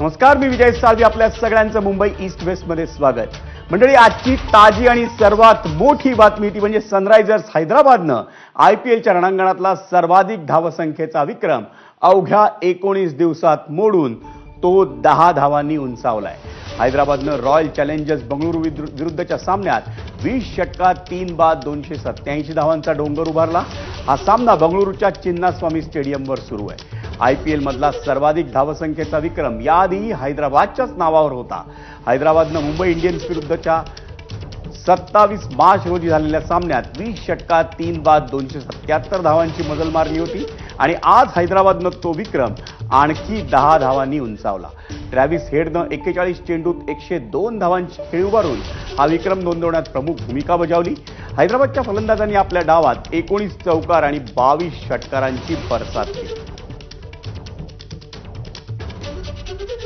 नमस्कार मी विजय साळवी आपल्या सगळ्यांचं मुंबई ईस्ट वेस्टमध्ये स्वागत. मंडळी आजची ताजी आणि सर्वात मोठी बातमी ती म्हणजे सनरायझर्स हैदराबादनं आय पी एलच्या रणांगणातला सर्वाधिक धावसंख्येचा विक्रम अवघ्या एकोणीस दिवसात मोडून तो दहा धावांनी उंचावलाय. हैदराबादनं रॉयल चॅलेंजर्स बंगळुरू विरुद्धच्या सामन्यात वीस षटकात तीन बाद दोनशे सत्याऐंशी धावांचा डोंगर उभारला. हा सामना बंगळुरूच्या चिन्नास्वामी स्टेडियमवर सुरू आहे. आय पी एलमधला सर्वाधिक धावसंख्येचा विक्रम याआधी हैदराबादच्याच नावावर होता. हैदराबादनं मुंबई इंडियन्स विरुद्धच्या सत्तावीस मार्च रोजी झालेल्या सामन्यात वीस षटकात तीन बाद दोनशे सत्याहत्तर धावांची मजल मारली होती आणि आज हैदराबादनं तो विक्रम आणखी दहा धावांनी उंचावला. ट्रॅव्हिस हेडनं एक्केचाळीस चेंडूत एकशे दोन धावांची खेळी उभारून हा विक्रम नोंदवण्यात प्रमुख भूमिका बजावली. हैदराबादच्या फलंदाजांनी आपल्या डावात एकोणीस चौकार आणि बावीस षटकारांची बरसात केली. Thank you.